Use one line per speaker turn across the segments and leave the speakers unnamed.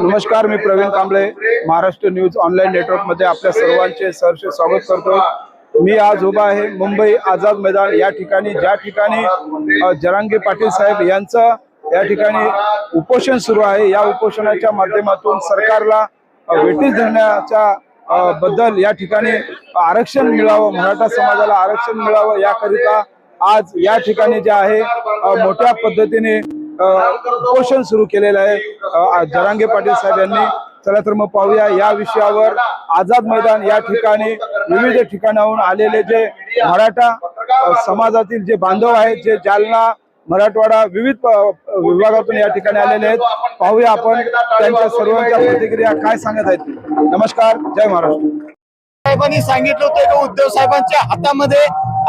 नमस्कार मी Praveen Kamble Maharashtra news online नेटवर्कमध्ये आपल्या सर्वांचे सहर्ष स्वागत करतो. मी आज उभा आहे मुंबई आझाद मैदान या ठिकाणी ज्या ठिकाणी अ, जरांगे पाटील साहेब यांचं या ठिकाणी उपोषण सुरू आहे. या उपोषणाच्या माध्यमातून सरकारला वेटीस धरण्याच्या बद्दल या ठिकाणी आरक्षण मिळावं मराठा समाजाला आरक्षण मिळावं याकरिता आज या ठिकाणी जे आहे मोठ्या पद्धतीने उपोषण सुरू केलेलं आहे. जरांगे पाटील साहेब यांनी चला तर मग पाहूया या विषयावर आझाद मैदान या ठिकाणी विविध ठिकाणाहून आलेले जे मराठा समाजातील जे बांधव आहेत जे जालना मराठवाडा विविध विभागातून या ठिकाणी आलेले आहेत. पाहूया आपण त्यांच्या सर्वांच्या प्रतिक्रिया काय सांगत आहेत. नमस्कार जय महाराष्ट्र.
साहेबांनी सांगितलं होतं की उद्धव साहेबांच्या हातामध्ये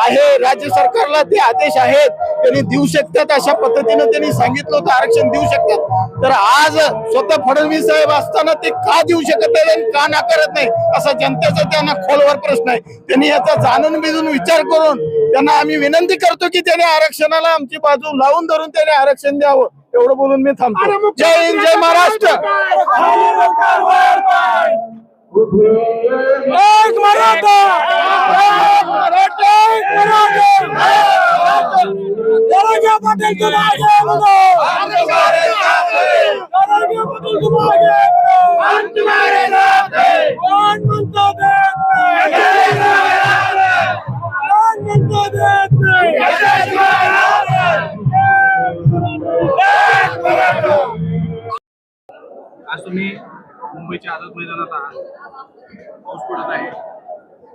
आहे राज्य सरकारला ते आदेश आहेत. त्यांनी देऊ शकतात अशा पद्धतीनं त्यांनी सांगितलं होतं आरक्षण देऊ शकतात. तर आज स्वतः फडणवीस साहेब असताना ते का देऊ शकत नाही आणि का नाकारत नाही असा जनतेचा त्यांना खोलवर प्रश्न आहे. त्यांनी याचा जाणून बिजून विचार करून त्यांना आम्ही विनंती करतो की त्याने आरक्षणाला आमची बाजू लावून धरून त्याने आरक्षण द्यावं. एवढं बोलून मी थांबतो. जय हिंद जय महाराष्ट्र. एक मराठा एक मराठा एक मराठा दरोजा पाटील तुम आगे बढ़ो हम तुम्हारे साथ हैं दरोजा पाटील तुम आगे बढ़ो हम तुम्हारे साथ हैं कौन बनता देश
मुंबईच्या म्हणजे आझाद मैदानात आहात पाऊस पडत आहे.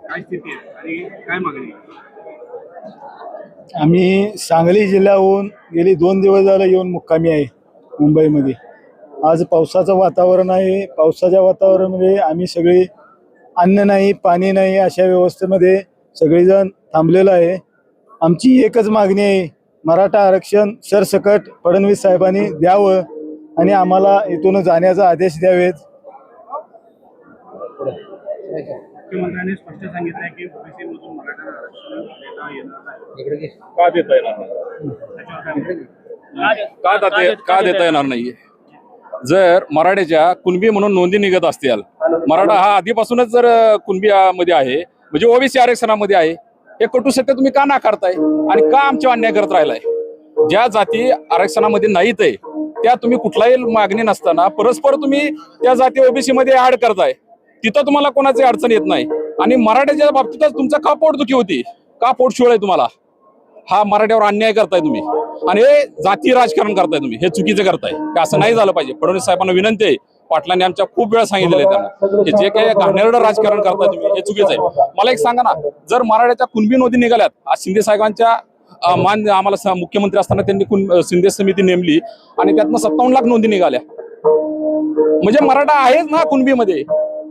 काय स्थिती आहे आणि काय मागणी
आम्ही सांगली जिल्ह्याहून गेली दोन दिवस झालं येऊन मुक्कामी आहे मुंबईमध्ये. आज पावसाचं वातावरण आहे. पावसाच्या वातावरणामध्ये आम्ही सगळे अन्न नाही पाणी नाही अशा व्यवस्थेमध्ये सगळेजण थांबलेलं आहे. आमची एकच मागणी आहे. मराठा आरक्षण सरसकट फडणवीस साहेबांनी द्यावं आणि आम्हाला इथून जाण्याचा आदेश द्यावेत.
मुख्यमंत्र्यांनी स्पष्ट सांगितलं की ओबीसी मधून मराठा आरक्षण देता येणार नाही.
का देता येणार नाही? का देता का देता येणार नाहीये? जर मराठ्याच्या कुणबी म्हणून नोंदी निघत असतील मराठा हा आधीपासूनच जर कुणबी मध्ये आहे म्हणजे ओबीसी आरक्षणामध्ये आहे हे कटू सत्य तुम्ही का नाकारताय? आणि का आमच्या अन्याय करत राहिलाय? ज्या जाती आरक्षणामध्ये नाहीत आहे त्या तुम्ही कुठलाही मागणी नसताना परस्पर तुम्ही त्या जाती ओबीसी मध्ये ऍड करताय. तिथं तुम्हाला कोणाची अडचण येत नाही. आणि मराठ्याच्या बाबतीतच तुमचा का पोटदुखी होती? का पोटशिवळ आहे तुम्हाला? हा मराठ्यावर अन्याय करताय तुम्ही. आणि हे जाती राजकारण करताय तुम्ही. हे चुकीचं करताय. असं नाही झालं पाहिजे. फडणवीस साहेबांना विनंती आहे. पाटलांनी आमच्या खूप वेळा सांगितलेलं आहे त्यांना. की जे काही घाणेरडं राजकारण करताय तुम्ही हे चुकीचं आहे. मला एक सांगा ना जर मराठ्याच्या कुणबी नोंदी निघाल्यात आज शिंदे साहेबांच्या मान आम्हाला मुख्यमंत्री असताना त्यांनी कुण- शिंदे समिती नेमली आणि त्यातनं सत्तावन्न लाख नोंदी निघाल्या. म्हणजे मराठा आहेच ना कुणबीमध्ये?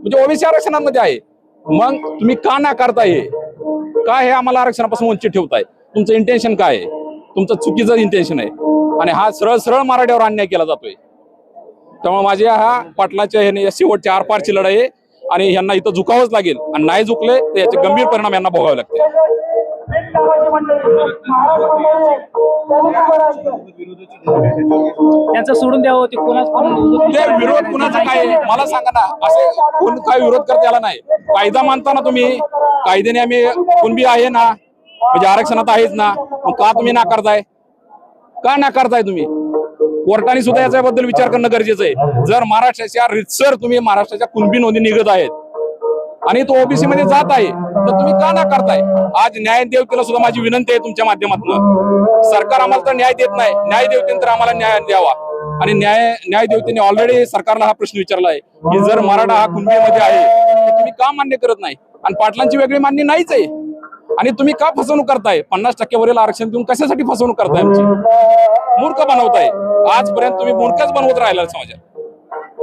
म्हणजे ओबीसी आरक्षणामध्ये आहे. मग तुम्ही का नाकारताय हे का हे आम्हाला आरक्षणापासून वंचित ठेवताय? तुमचं इंटेन्शन काय आहे? तुमचं चुकीचं इंटेन्शन आहे. आणि हा सरळ सरळ मराठ्यावर अन्याय केला जातोय. त्यामुळे माझ्या हा पाटलाच्या ह्याने शेवटच्या आरपारची लढाई आहे. आणि यांना इथं झुकावंच लागेल. आणि नाही झुकले तर याचे गंभीर परिणाम यांना भोगावे लागतील.
त्यांचं सोडून द्यावं ते कोणाच
ते विरोध कुणाचा काय आहे? मला सांगा ना असे कोण काय विरोध करता याला नाही. कायदा मानता ना तुम्ही. कायद्याने आम्ही कुणबी आहे ना. म्हणजे आरक्षणात आहेच ना. मग का तुम्ही नाकारताय का नाकारताय तुम्ही? कोर्टाने सुद्धा याच्याबद्दल विचार करणं गरजेचं आहे. जर महाराष्ट्राच्या रितसर तुम्ही महाराष्ट्राच्या कुणबी नोंदी निघत आहेत आणि तो ओबीसी मध्ये जात आहे तर तुम्ही का ना करताय? आज न्याय देवतेला सुद्धा माझी विनंती आहे तुमच्या माध्यमातून. सरकार आम्हाला तर न्याय देत नाही. न्याय देवतेने तर आम्हाला न्याय द्यावा. आणि न्याय न्याय देवतेने ऑलरेडी सरकारला हा प्रश्न विचारला आहे की जर मराठा हा कुणबीमध्ये आहे तर तुम्ही का मान्य करत नाही? आणि पाटलांची वेगळी मान्य नाहीच आहे. आणि तुम्ही का फसवणूक करताय? पन्नास टक्क्यावरील आरक्षण देऊन कशासाठी फसवणूक करताय आमची? मूर्ख बनवताय. आजपर्यंत तुम्ही मूर्खच बनवत राहिला समाजात.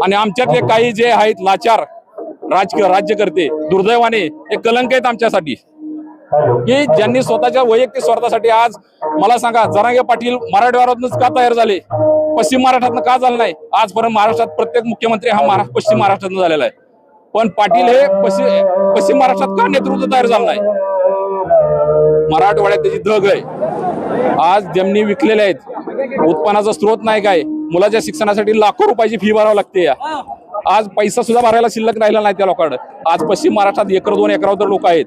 आणि आमच्यातले काही जे आहेत लाचार राजकीय राज्यकर्ते दुर्दैवाने हे कलंक आहेत आमच्यासाठी. की ज्यांनी स्वतःच्या वैयक्तिक स्वार्थासाठी आज मला सांगा जरांगे पाटील मराठवाड्यातूनच का तयार झाले? पश्चिम महाराष्ट्रातनं का झालं नाही? आजपर्यंत महाराष्ट्रात प्रत्येक मुख्यमंत्री हा महाराष्ट्र पश्चिम महाराष्ट्रातून झालेला आहे. पण पाटील हे पश्चिम पश्चिम महाराष्ट्रात का नेतृत्व तयार झालं नाही? मराठवाड्यात त्याची धग आहे. आज जमिनी विकलेल्या आहेत उत्पन्नाचा स्रोत नाही काय? मुलाच्या शिक्षणासाठी लाखो रुपयाची फी भरावी लागते या. आज पैसा सुद्धा भरायला शिल्लक राहिला नाही त्या लोकांकडे. आज पश्चिम महाराष्ट्रात एकर दोन एकरावर तर लोक आहेत.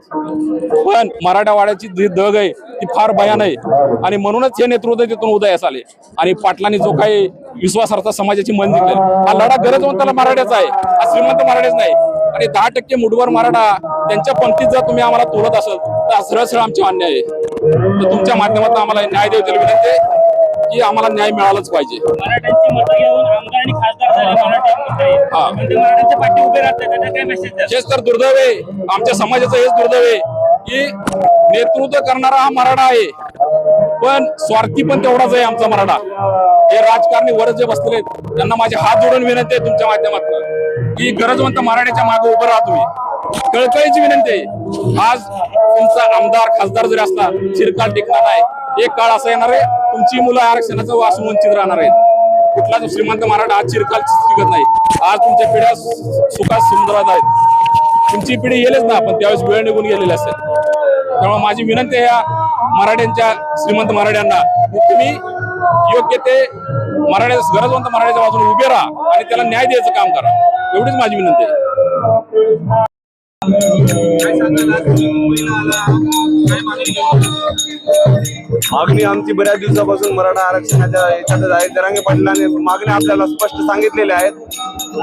पण मराठवाड्याची जी दग आहे ती फार भयान आहे. आणि म्हणूनच हे नेतृत्व तिथून उदयास आले आणि पाटलांनी जो काही विश्वासार्थ समाजाची मन जिंकले. हा लढा गरज होत त्याला मराठ्याचा आहे. हा श्रीमंत मराठ्याच नाही. आणि दहा टक्के मुठभर मराठा त्यांच्या पंक्तीत जर तुम्ही आम्हाला तोलत असाल तर हा सरळ सरळ आमची मान्य आहे. तर तुमच्या माध्यमातून आम्हाला न्याय देऊ विनंती आहे. की आम्हाला न्याय मिळालाच पाहिजे. हेच तर दुर्दैव आहे. आमच्या समाजाचं हेच दुर्दैव आहे की नेतृत्व करणारा हा मराठा आहे. पण स्वार्थी पण तेवढाच आहे आमचा मराठा. हे राजकारणी वर जे बसलेले त्यांना माझे हात जोडून विनंती आहे तुमच्या माध्यमातून की गरजवंत मराठ्याच्या मागे उभं राहा तुम्ही. कळकळीची विनंती आहे. आज तुमचा आमदार खासदार जरी असला चिरकाल टिकणार नाही. एक काळ असा येणार आहे तुमची मुलं आरक्षणाचा वास वंचित राहणार आहेत. कुठलाच श्रीमंत मराठा आज चिरकाल टिकत नाही आज तुमच्या पिढ्या सुखात सुंदरात आहेत. तुमची पिढी येईलच ना पण त्यावेळेस वेळ निघून गेलेली असेल. त्यामुळे माझी विनंती आहे या मराठ्यांच्या श्रीमंत मराठ्यांना तुम्ही योग्य ते मराठ्या गरजवंत मराठ्याच्या बाजूने उभे राहा आणि त्याला न्याय द्यायचं काम करा. एवढीच माझी विनंती आहे.
मागणी
आमची बऱ्याच दिवसापासून मराठा आरक्षणाच्या याच्यातच आहे जरांगे पाटलाने मागण्या आपल्याला स्पष्ट सांगितलेल्या आहेत.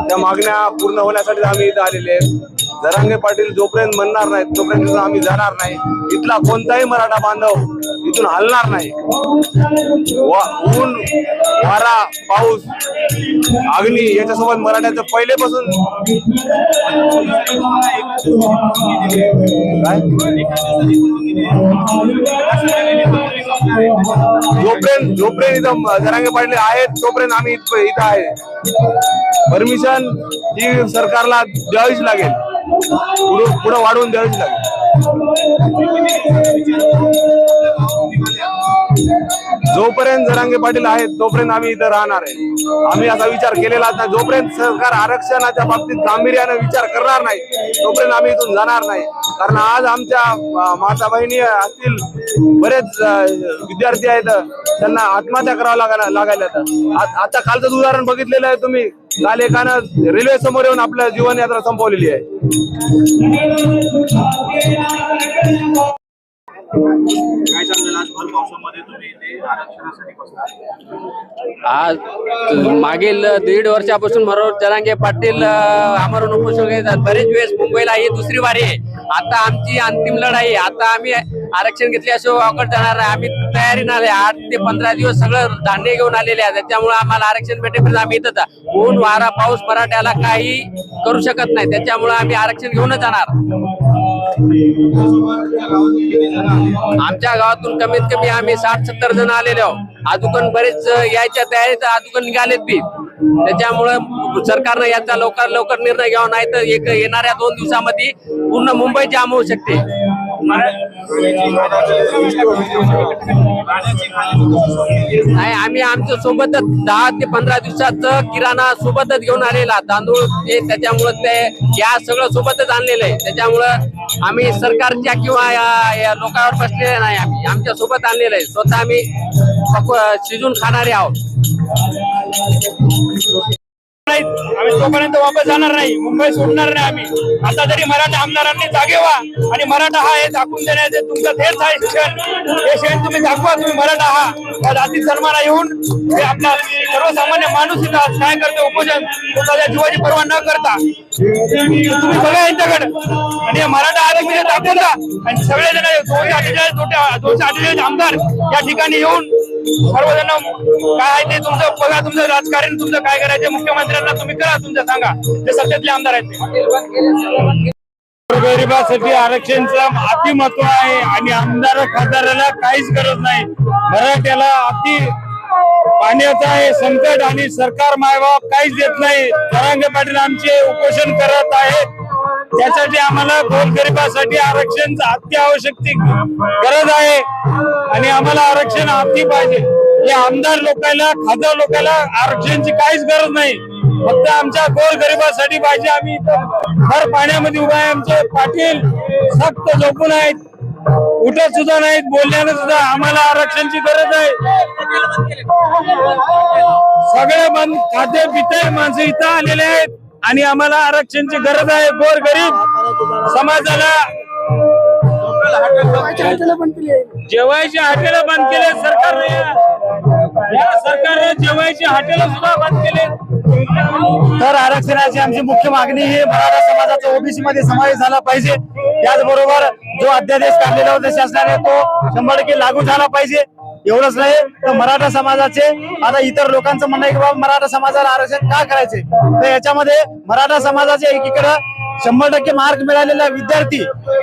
त्या मागण्या पूर्ण होण्यासाठी आम्ही इथं आलेले आहेत. दरंगे पाटील जोपर्यंत म्हणणार नाहीत तोपर्यंत तिथं आम्ही जाणार नाही. इथला कोणताही मराठा बांधव इथून हलणार नाही. वा- ऊन वारा पाऊस अग्नी याच्यासोबत मराठ्याचं पहिलेपासून जोपर्यंत जोपर्यंत इथं जरांगे पाटील आहेत तोपर्यंत आम्ही इथं इथं आहे. परमिशन ही सरकारला द्यावीच लागेल. पुढं पुढं वाढवून द्यावीच लागेल. जोपर्यंत जरांगे पाटील आहेत तोपर्यंत आम्ही इथं राहणार आहे. आम्ही असा विचार केलेला नाही. जोपर्यंत सरकार आरक्षणाच्या बाबतीत गांभीर्यानं विचार करणार नाही तोपर्यंत आम्ही इथून जाणार नाही. कारण आज आमच्या माता बहिणी असतील बरेच विद्यार्थी आहेत त्यांना आत्महत्या करावं लागा लागायला आता कालचं उदाहरण बघितलेलं आहे तुम्ही. काल एकानं रेल्वे समोर येऊन आपलं जीवन यात्रा संपवलेली आहे.
आज तुम्ही इथे आरक्षणासाठी बसला.
आज मागील दीड वर्षापासून मनोहर जरांगे पाटील आमरण उपोषण घेतात बरेच वेळेस मुंबईला ही दुसरी वारी आहे. आता आमची अंतिम लढाई आहे. आता आम्ही आरक्षण घेतल्याशिवाय वाकड जाणार नाही आम्ही तयारी नाही आठ ते पंधरा दिवस सगळं धान्य घेऊन आलेले आहे त्याच्यामुळे आम्हाला आरक्षण भेटेपर्यंत आम्ही इथं ऊन वारा पाऊस मराठ्याला काही करू शकत नाही. त्याच्यामुळे आम्ही आरक्षण घेऊनच जाणार. आमच्या गावातून कमीत कमी आम्ही साठ सत्तर जण आलेले आहोत. अजून बरेच यायच्या तयारीत अजून निघालेत बी. त्याच्यामुळे सरकारनं याचा लवकर लवकर निर्णय घ्यावा नाही तर एक येणाऱ्या दोन दिवसामध्ये पूर्ण मुंबई जाम होऊ शकते. नाही आम्ही आमच्या सोबतच दहा ते पंधरा दिवसाचं किराणा सोबतच घेऊन आलेला तांदूळ ते त्याच्यामुळं ते या सगळं सोबतच आणलेलं आहे. त्याच्यामुळं आम्ही सरकारच्या किंवा या- या लोकांवर बसलेले नाही आम्ही. आमच्यासोबत आणलेलं आहे. स्वतः आम्ही शिजून खाणारे आहोत.
आम्ही तोपर्यंत वापस जाणार नाही. मुंबई सोडणार नाही आम्ही. आता तरी मराठा आमदारांनी जागे व्हा आणि मराठा हा हे दाखवून देण्याचे तुमचं तेच आहे शिक्षण. हे शेण तुम्ही दाखवा तुम्ही मराठा हा. त्या जाती धर्माला येऊन हे आपला सर्वसामान्य माणूस इथं काय करतो उपोषण स्वतःच्या जीवाची पर्वा न करता. तुम्ही बघा यांच्याकडे. आणि मराठा आरक्षण दाखवता आणि सगळे जण दोनशे अठ्ठेचाळीस दोनशे अठ्ठेचाळीस आमदार या ठिकाणी येऊन सर्वजण काय आहे ते तुमचं बघा तुमचं राजकारण तुमचं काय करायचं मुख्यमंत्र्यांना तुम्ही करा तुमचं सांगा. ते सत्तेतले आमदार आहेत
गरिबासाठी आरक्षणचं अति महत्त्व आहे आणि आमदार खासदाराला काहीच गरज नाही. मराठ्याला अति पाण्याचं आहे संकट आणि सरकार मायबाप काहीच देत नाही. जरांगे पाटील आमचे उपोषण करत आहेत. त्यासाठी आम्हाला गोरगरिबासाठी आरक्षण अत्यावश्यक गरज आहे. आणि आम्हाला आरक्षण अति पाहिजे. हे आमदार लोकांना खासदार लोकांना आरक्षणची काहीच गरज नाही. फक्त आमच्या गोर गरिबासाठी पाहिजे. आम्ही इथं भर पाण्यामध्ये उभा आहे. आमचे पाटील सक्त झोपून आहेत.
उठत सुद्धा नाहीत बोलण्याला सुद्धा आम्हाला आरक्षणची गरज आहे. सगळे बंद खाते पिते माणसं इथं आलेले आहेत आणि आम्हाला आरक्षणची गरज आहे. गोर गरीब समाजाला जेवायची हॉटेल बंद केले सरकारने. या सरकारने जेवायची हॉटेल सुद्धा बंद केले.
तर आरक्षणाची आमची मुख्य मागणी ही मराठा समाजाचा ओबीसी मध्ये समावेश झाला पाहिजे. त्याचबरोबर जो अध्यादेश काढलेला होता शासनाने तो शंभर टक्के लागू झाला पाहिजे. एवढंच नाही तर मराठा समाजाचे आता इतर लोकांचं म्हणणं आहे की बाबा मराठा समाजाला आरक्षण का करायचे? तर याच्यामध्ये मराठा समाजाचे एकीकडं शंभर टक्के मार्क मिळालेला विद्यार्थी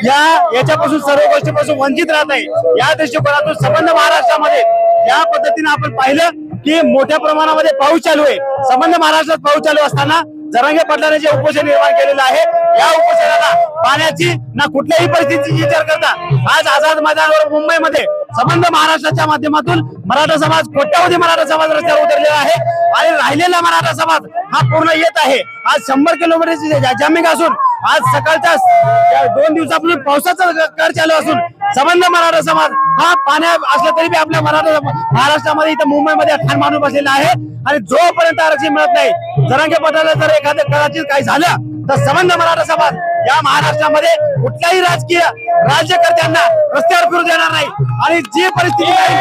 या याच्यापासून सर्व गोष्टीपासून वंचित राहत आहे. या दृष्टिकोनातून संबंध महाराष्ट्रामध्ये या पद्धतीने आपण पाहिलं. की मोठ्या प्रमाणामध्ये पाऊस चालू आहे. संबंध महाराष्ट्रात पाऊस चालू असताना जरांगे पाटलाने जे उपोषण निर्माण केलेलं आहे या उपोषणाला पाण्याची ना कुठल्याही परिस्थितीची विचार करता. आज आझाद मैदानावर मुंबईमध्ये संबंध महाराष्ट्राच्या माध्यमातून मराठा समाज कोट्यावधी मराठा समाज रस्त्यावर उतरलेला आहे आणि राहिलेला मराठा समाज हा पूर्ण येत आहे. आज शंभर किलोमीटरची जामिंग असून आज सकाळच्या दोन दिवसापूर्वी पावसाचा कर चालू असून संबंध मराठा समाज हा पाण्या असलं तरी बी आपल्या मराठा महाराष्ट्रामध्ये इथं मुंबईमध्ये ठाण माणूस बसलेला आहे. आणि जोपर्यंत आरक्षण मिळत नाही जरांगे पटाला जर एखाद्या कदाचित काही झालं तर संबंध मराठा समाज या महाराष्ट्रामध्ये कुठल्याही राजकीय राज्यकर्त्यांना रस्त्यावर फिरू देणार नाही. आणि जी परिस्थिती राहील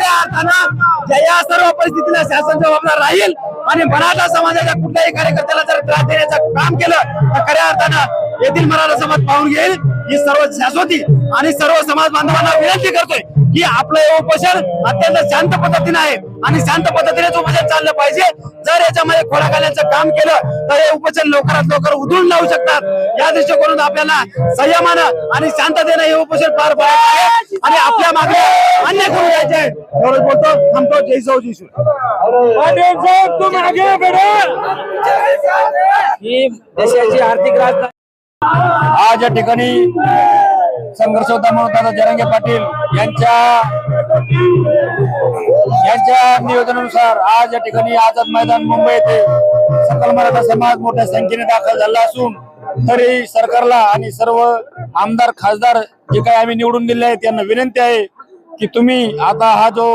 खऱ्या अर्थानं या- या सर्व परिस्थितीला शासन जबाबदार राहील आणि मराठा समाजाच्या कुठल्याही कार्यकर्त्याला जर त्रास देण्याचं काम केलं तर खऱ्या अर्थानं येथील मराठा समाज पाहून घेईल. ही सर्व शाश्वती आणि सर्व समाज बांधवांना विनंती करतोय. की आपलं हे उपोषण अत्यंत शांत पद्धतीने आहे. आणि शांत पद्धतीनेच उपोषण चाललं पाहिजे. जर याच्यामध्ये खोडा घालण्याचं काम केलं तर हे उपोषण लवकरात लवकर उधळून लावू शकतात. या दृष्टिकोनातून आपल्याला संयमानं आणि शांततेने हे उपोषण पार पाडायचं आहे. आणि आपल्या मागे अन्य करून घ्यायचे आहे एवढंच बोलतो. थांबतो. जय सौ जय
ही देशाची आर्थिक राजधानी. आज या ठिकाणी संघर्ष होता म्हणून दादा जरांगे पाटील यांच्या यांच्या नियोजनानुसार आज या ठिकाणी आझाद मैदान मुंबई येथे सकल मराठा समाज मोठ्या संख्येने दाखल झाला असून तरी सरकारला आणि सर्व आमदार खासदार जे काही आम्ही निवडून दिले आहेत त्यांना विनंती आहे की तुम्ही आता हा जो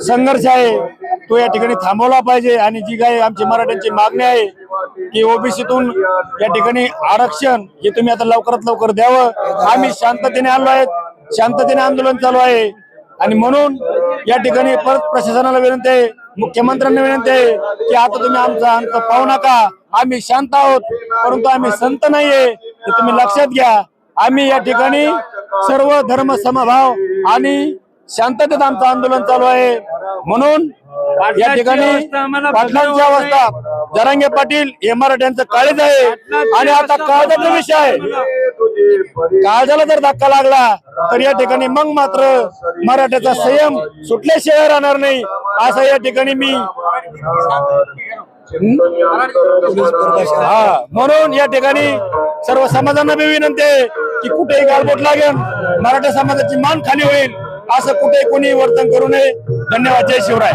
संघर्ष आहे तो या ठिकाणी थांबवला पाहिजे आणि जी काही आमची मराठ्यांची मागणी आहे की ओबीसीतून या ठिकाणी आरक्षण हे तुम्ही आता लवकरात लवकर द्यावं. आम्ही शांततेने आलो आहेत. शांततेने आंदोलन चालू आहे. आणि म्हणून या ठिकाणी परत प्रशासनाला विनंती आहे मुख्यमंत्र्यांना विनंती आहे की आता तुम्ही आमचा अंत पाहू नका. आम्ही शांत आहोत परंतु आम्ही संत नाहीये हे तुम्ही लक्षात घ्या. आम्ही या ठिकाणी सर्व धर्म समभाव आणि शांततेत आमचं आंदोलन चालू आहे. म्हणून या ठिकाणी पाटलांची अवस्था. जरांगे पाटील हे मराठ्यांचं काळीज आहे. आणि आता काळजाचा विषय आहे. काळजाला जर धक्का लागला तर या ठिकाणी मग मात्र मराठ्याचा संयम सुटल्याशिवाय राहणार नाही. असं या ठिकाणी मी हा म्हणून या ठिकाणी सर्व समाजांना मी विनंती आहे की कुठेही गालबोट लागेल मराठा समाजाची मान खाली होईल. असं कुठे कोणी वर्तन करू नये. धन्यवाद. जय शिवराय.